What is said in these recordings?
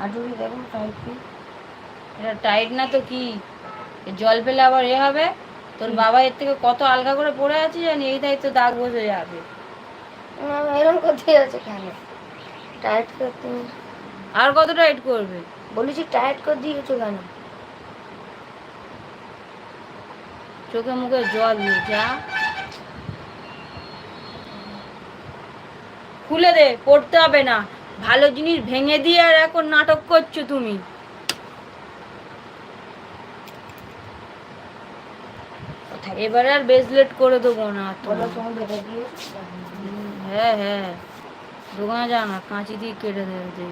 হাঁটুটি দেখো টাইট কি? এটা টাইট না তো কি? জল পেলে আবার এ হবে। তোর বাবা এর থেকে কত আলগা করে পড়ে আছে জানি? এই দায়িত্ব দাগ বসে যাবে। এরকম কোথায় আছে কেন? টাইট করতে আর কত টাইট করবে? বলেছি টাইট করে দিয়েছ কেন? চোখে মুখে জল দিয়ে যা। খুলে দে পড়তে হবে না। ভালো জিনিস ভেঙে দিয়ে আর এখন নাটক করছ তুমি। এবারে আর ব্রেসলেট করে দেবো না হ্যাঁ হ্যাঁ। দোকানে যা না কাঁচি দিয়ে কেটে দেবে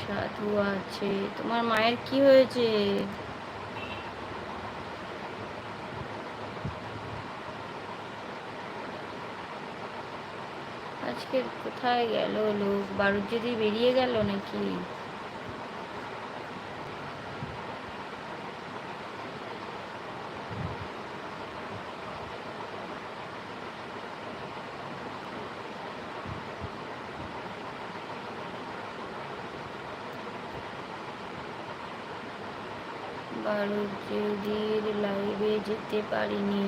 সাধু আছে। তোমার মায়ের কি হয়েছে? আজকে কোথায় গেল লোক? বারুদ যদি বেরিয়ে গেল নাকি? বারুদির লাইভে যেতে পারিনি।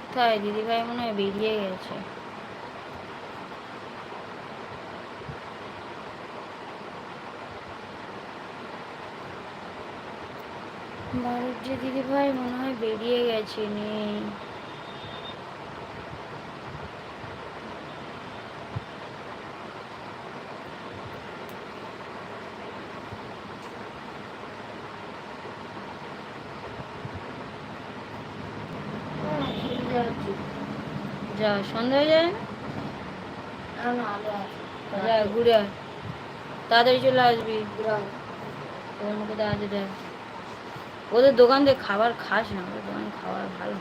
কোথায়? দিদিভাই মনে হয় বেরিয়ে গেছে। বাড়ির যে দিদিভাই মনে হয় বেরিয়ে গেছে নেই। যা সন্ধ্যা হয়ে যায় যা ঘুরে তাড়াতাড়ি চলে আসবি। ওর মুখে তাড়াতাড়ি ওদের দোকান থেকে খাবার খাস না, ওদের দোকান খাবার ভালো।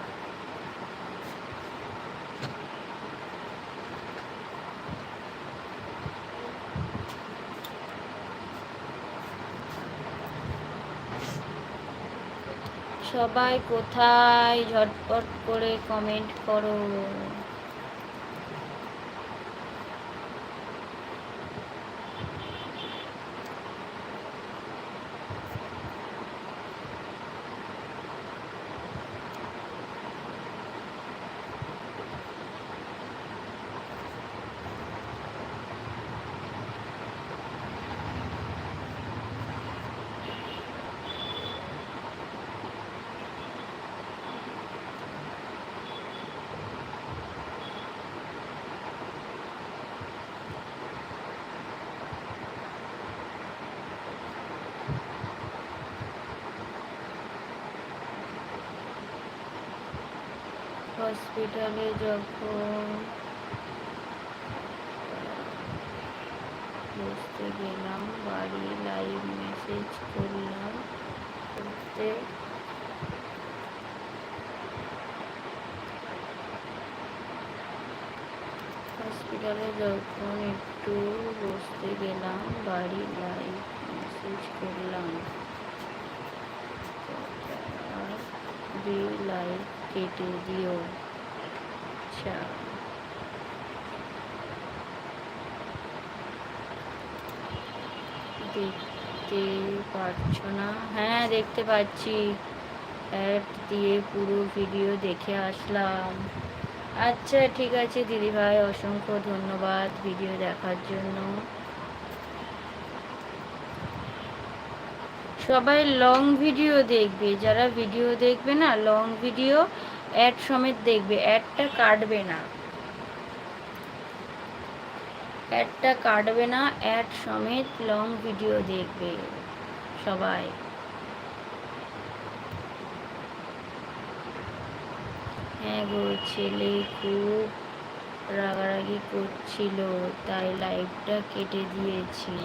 সবাই কোথায় ঝটপট করে কমেন্ট করো। হসপিটালে যখন বসতে গেলাম বাড়ি লাইভ মেসেজ করলাম করতে হসপিটালে যখন একটু বসতে গেলাম বাড়ি লাইভ মেসেজ করলাম আর দুই লাইভ কেটে দিও। আচ্ছা। দেখতে পাচ্ছ না? হ্যাঁ দেখতে পাচ্ছি। অ্যাড দিয়ে পুরো ভিডিও দেখে আসলাম। আচ্ছা ঠিক আছে, দিদিভাই, অসংখ্য ধন্যবাদ ভিডিও দেখার জন্য। সবাই লং ভিডিও দেখবে। যারা ভিডিও দেখবে না লং ভিডিও অ্যাড সমেত দেখবে। অ্যাডটা কাটবে না। অ্যাডটা কাটবে না অ্যাড সমেত লং ভিডিও দেখবে সবাই। হ্যাঁ গো, ছেলে খুব রাগারাগি করছিল, তাই লাইভটা কেটে দিয়েছি।